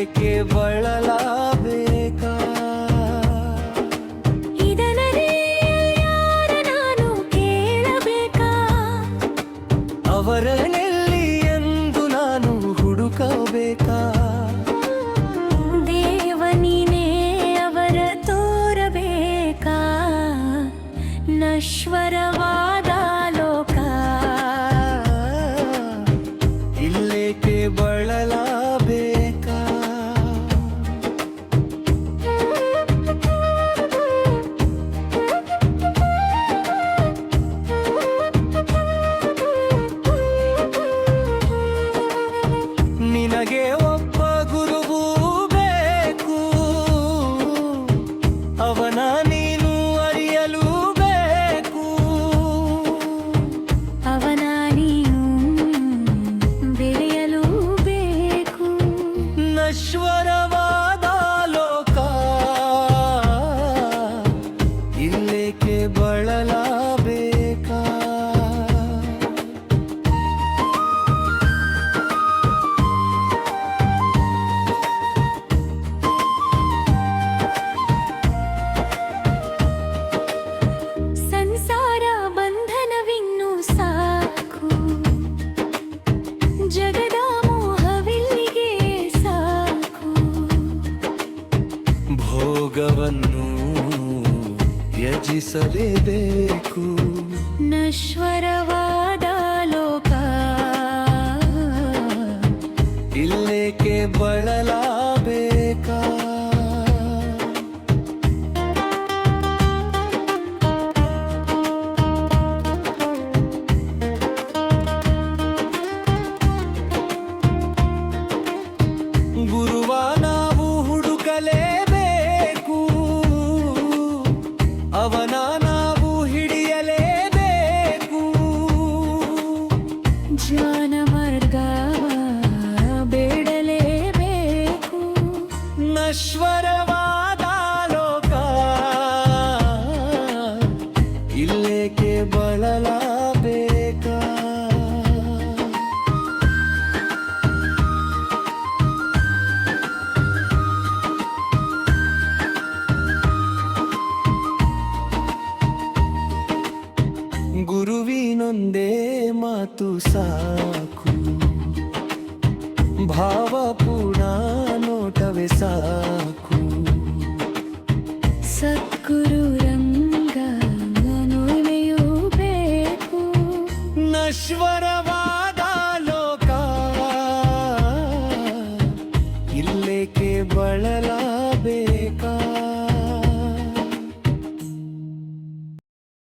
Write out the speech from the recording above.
ಏಕೆ ಬಳಲಬೇಕಾ? ನಾನು ಕೇಳಬೇಕಾ? ಅವರನೆಲ್ಲಿ ಎಂದು ನಾನು ಹುಡುಕಬೇಕಾ? ದೇವನಿನೇ ಅವರ ತೋರಬೇಕಾ? ನಶ್ವರವಾದ ಲೋಕ. ಇಲ್ಲೇಕೆ ಬಳಲ? ಯೋಗವನ್ನು ಯಜಿಸಲೇಬೇಕು ನಶ್ವರವಾದ ಲೋಕ. ಇಲ್ಲೇಕೆ ಬಳಲಾ ಅವನ ಮಾತು ಸಾಕು. ಭಾವಪೂರ್ಣ ನೋಟವೇ ಸಾಕು. ಸದ್ಗುರು ರಂಗ ಮನೋನೆಯೂ ಬೇಕು. ನಶ್ವರ ಲೋಕ.